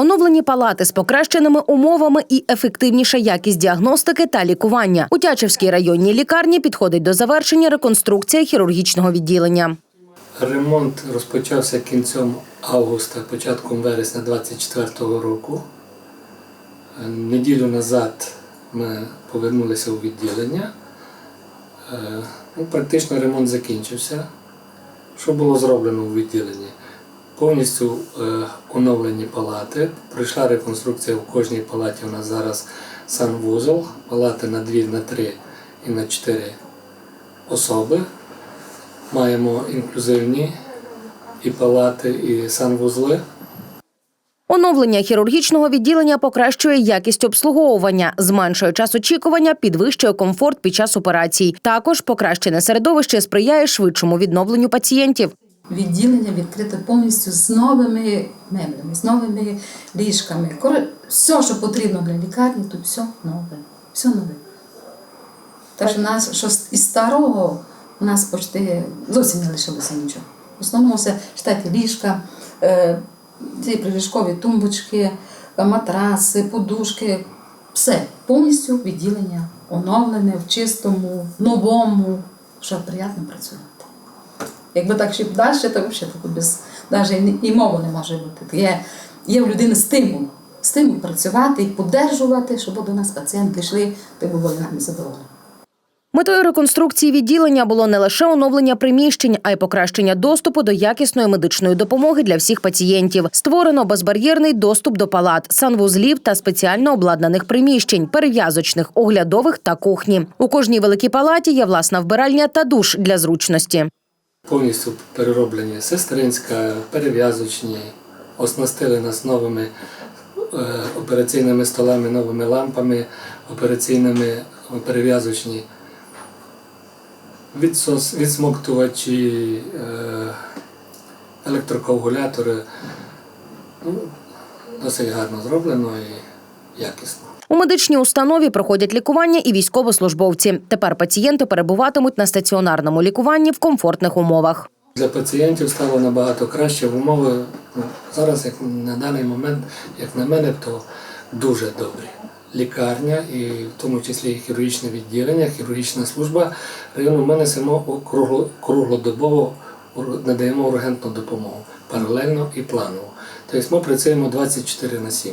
Оновлені палати з покращеними умовами і ефективніша якість діагностики та лікування. У Тячівській районній лікарні підходить до завершення реконструкція хірургічного відділення. Ремонт розпочався кінцем августа, початком вересня 24-го року. Неділю назад ми повернулися у відділення. Е, Ну, практично ремонт закінчився. Що було зроблено у відділенні? Повністю е, оновлені палати. Пройшла реконструкція в кожній палаті. У нас зараз санвузол, палати на 2, на 3 і на 4 особи. Маємо інклюзивні і палати, і санвузли. Оновлення хірургічного відділення покращує якість обслуговування, зменшує час очікування, підвищує комфорт під час операцій. Також покращене середовище сприяє швидшому відновленню пацієнтів. Відділення відкрите повністю з новими меблями, з новими ліжками. Все, що потрібно для лікарні, тут все нове. Все нове. Так що нас, що із старого у нас почти зовсім не лишилося нічого. В основному все штаті ліжка, е, ці приліжкові тумбочки, е, матраси, подушки. Все, повністю відділення оновлене, в чистому, новому, що приємно працювати. Якби так ще далі, то взагалі без навіть і мови не може бути. Є, є в людини стимул. Стимул працювати і подержувати, щоб до нас пацієнти йшли, ти були нами задоволені. Метою реконструкції відділення було не лише оновлення приміщень, а й покращення доступу до якісної медичної допомоги для всіх пацієнтів. Створено безбар'єрний доступ до палат, санвузлів та спеціально обладнаних приміщень, перев'язочних, оглядових та кухні. У кожній великій палаті є власна вбиральня та душ для зручності. Повністю перероблені сестринська, перев'язочні, оснастили нас новими е, операційними столами, новими лампами, операційними перев'язочні, відсос, відсмоктувачі, е, електроковгулятори. Ну, досить гарно зроблено і якісно. У медичній установі проходять лікування і військовослужбовці. Тепер пацієнти перебуватимуть на стаціонарному лікуванні в комфортних умовах. Для пацієнтів стало набагато краще в умови. ну, Зараз, як на даний момент, як на мене, то дуже добрі. Лікарня і в тому числі і хірургічне відділення, хірургічна служба району ми несемо кругло- круглодобово надаємо ургентну допомогу паралельно і планово. Тобто ми працюємо 24 на 7.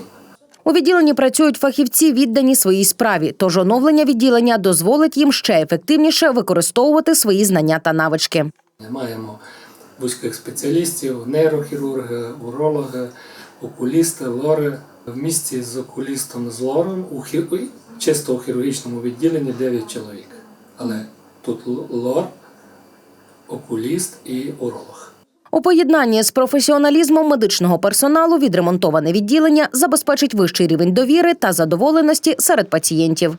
У відділенні працюють фахівці, віддані своїй справі. Тож оновлення відділення дозволить їм ще ефективніше використовувати свої знання та навички. Маємо вузьких спеціалістів, нейрохірурги, урологи, окулісти, лори. В місті з окулістом з лором у хі- чисто у хірургічному відділенні 9 чоловік. Але тут лор, окуліст і уролог. У поєднанні з професіоналізмом медичного персоналу відремонтоване відділення забезпечить вищий рівень довіри та задоволеності серед пацієнтів.